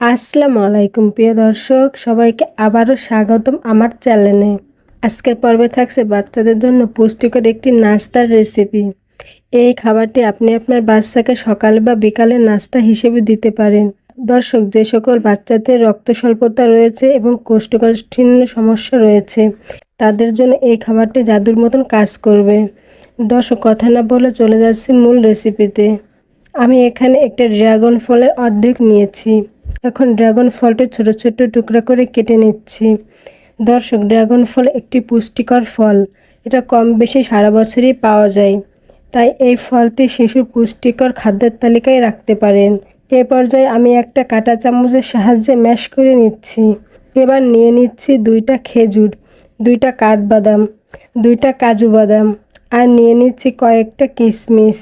আসসালামু আলাইকুম, প্রিয় দর্শক, সবাইকে আবারও স্বাগতম আমার চ্যানেলে। আজকের পর্বে থাকছে বাচ্চাদের জন্য পুষ্টিকর একটি নাস্তার রেসিপি। এই খাবারটি আপনি আপনার বাচ্চাকে সকাল বা বিকালে নাস্তা হিসেবে দিতে পারেন। দর্শক, যে সকল বাচ্চাদের রক্ত স্বল্পতা রয়েছে এবং কোষ্ঠকাঠিন্য সমস্যা রয়েছে, তাদের জন্য এই খাবারটি জাদুর মতন কাজ করবে। দর্শক, কথা না বলে চলে যাচ্ছি মূল রেসিপিতে। আমি এখানে একটা ড্রাগন ফলের অর্ধেক নিয়েছি। এখন ড্রাগন ফলটি ছোট ছোট টুকরা করে কেটে নিচ্ছি। দর্শক ড্রাগন ফল একটি পুষ্টিকর ফল। এটা কম বেশি সারা বছরই পাওয়া যায়। তাই এই ফলটি শিশুর পুষ্টিকর খাদ্যের তালিকায় রাখতে পারেন। এ পর্যায়ে আমি একটা কাঁটা চামচের সাহায্যে ম্যাশ করে নিচ্ছি। এবার নিয়ে নিচ্ছি দুইটা খেজুর, দুইটা কাঠবাদাম, দুইটা কাজু বাদাম আর নিয়ে নিচ্ছি কয়েকটা কিশমিশ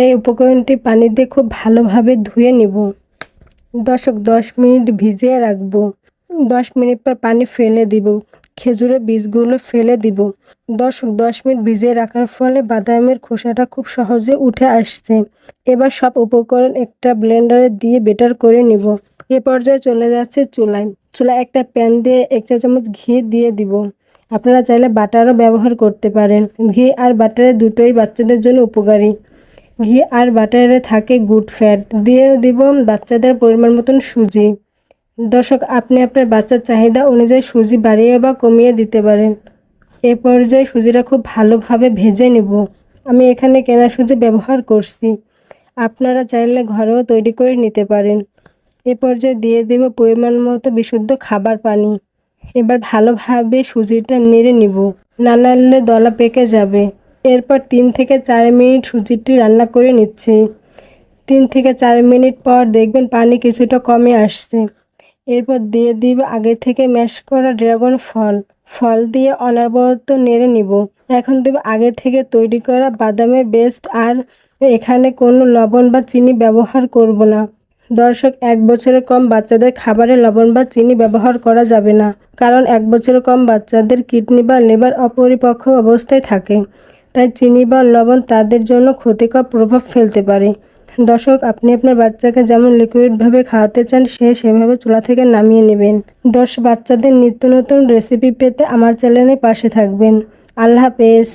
এই উপকরণটি পানি দিয়ে খুব ভালোভাবে ধুয়ে নিব। দশক দশ মিনিট ভিজিয়ে রাখব। দশ মিনিট পর পানি ফেলে দিব। খেজুরের বীজগুলো ফেলে দিব। দশক দশ মিনিট ভিজিয়ে রাখার ফলে বাদামের খোসাটা খুব সহজে উঠে আসছে। এবার সব উপকরণ একটা ব্লেন্ডারে দিয়ে বেটার করে নিব। এ পর্যায়ে চলে যাচ্ছে চুলায়। চুলায় একটা প্যান দিয়ে এক চা চামচ ঘি দিয়ে দিব। আপনারা চাইলে বাটারও ব্যবহার করতে পারেন। ঘি আর বাটারে দুটোই বাচ্চাদের জন্য উপকারী। ঘি আর বাটারে থাকে গুড ফ্যাট। দিয়ে দিব বাচ্চাদের পরিমাণ মতন সুজি। দর্শক, আপনি আপনার বাচ্চার চাহিদা অনুযায়ী সুজি বাড়িয়ে বা কমিয়ে দিতে পারেন। এ পর্যায়ে সুজিটা খুব ভালোভাবে ভেজে নেব। আমি এখানে কেনা সুজি ব্যবহার করছি। আপনারা চাইলে ঘরেও তৈরি করে নিতে পারেন। এ পর্যায়ে দিয়ে দেব পরিমাণ মতো বিশুদ্ধ খাবার পানি। এবার ভালোভাবে সুজিটা নেড়ে নিব। না নাড়লে দলা পেকে যাবে। এরপর তিন থেকে চার মিনিট সুজিটি রান্না করে নিচ্ছি। তিন থেকে চার মিনিট পর দেখবেন পানি কিছুটা কমে আসছে। এরপর দিয়ে দিব আগে থেকে ম্যাশ করা ড্রাগন ফল। ফল দিয়ে অনবরত নেড়ে নিব। এখন দেব আগে থেকে তৈরি করা বাদামের বেস্ট আর এখানে কোনো লবণ বা চিনি ব্যবহার করব না। দর্শক, এক বছরের কম বাচ্চাদের খাবারে লবণ বা চিনি ব্যবহার করা যাবে না। কারণ এক বছরের কম বাচ্চাদের কিডনি বা লেবার অপরিপক্ষ অবস্থায় থাকে। তাই চিনি বা লবণ তাদের জন্য ক্ষতিকর প্রভাব ফেলতে পারে। দর্শক, আপনি আপনার বাচ্চাকে যেমন লিকুইডভাবে খাওয়াতে চান, সে সেভাবে চুলা থেকে নামিয়ে নেবেন। দর্শক, বাচ্চাদের নিত্য নতুন রেসিপি পেতে আমার চ্যানেলে পাশে থাকবেন। আল্লাহ হাফেজ।